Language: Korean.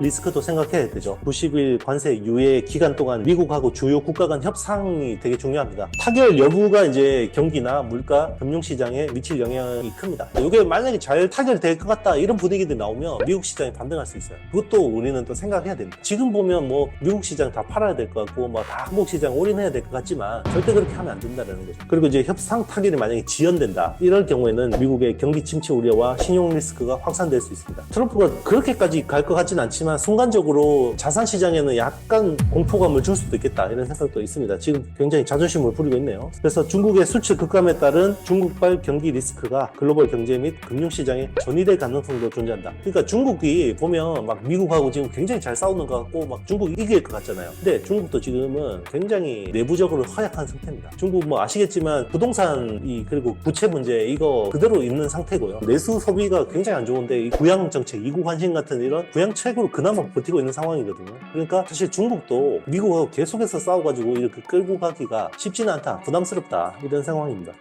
리스크도 생각해야 되죠. 90일 관세 유예 기간 동안 미국하고 주요 국가 간 협상이 되게 중요합니다. 타결 여부가 이제 경기나 물가, 금융시장에 미칠 영향이 큽니다. 이게 만약에 잘 타결될 것 같다 이런 분위기들이 나오면 미국 시장이 반등할 수 있어요. 그것도 우리는 또 생각해야 됩니다. 지금 보면 뭐 미국 시장 다 팔아야 될 것 같고 뭐 다 한국 시장 올인해야 될 것 같지만 절대 그렇게 하면 안 된다는 거죠. 그리고 이제 협상 타결이 만약에 지연된다 이럴 경우에는 미국의 경기 침체 우려와 신용 리스크가 확산될 수 있습니다. 트럼프가 그렇게까지 갈 것 같지는 않지만 순간적으로 자산 시장에는 약간 공포감을 줄 수도 있겠다 이런 생각도 있습니다. 지금 굉장히 자존심을 부리고 있네요. 그래서 중국의 수출 급감에 따른 중국발 경기 리스크가 글로벌 경제 및 금융 시장에 전이될 가능성도 존재한다. 그러니까 중국이 보면 막 미국하고 지금 굉장히 잘 싸우는 것 같고 막 중국이 이길 것 같잖아요. 근데 중국도 지금은 굉장히 내부적으로 허약한 상태입니다. 중국 뭐 아시겠지만 부동산이 그리고 부채 문제 이거 그대로 있는 상태고요. 내수 소비가 굉장히 안 좋은데 이 부양 정책, 이국 환신 같은 이런 부양책으로 그나마 버티고 있는 상황이거든요. 그러니까 사실 중국도 미국하고 계속해서 싸워가지고 이렇게 끌고 가기가 쉽지는 않다, 부담스럽다 이런 상황입니다.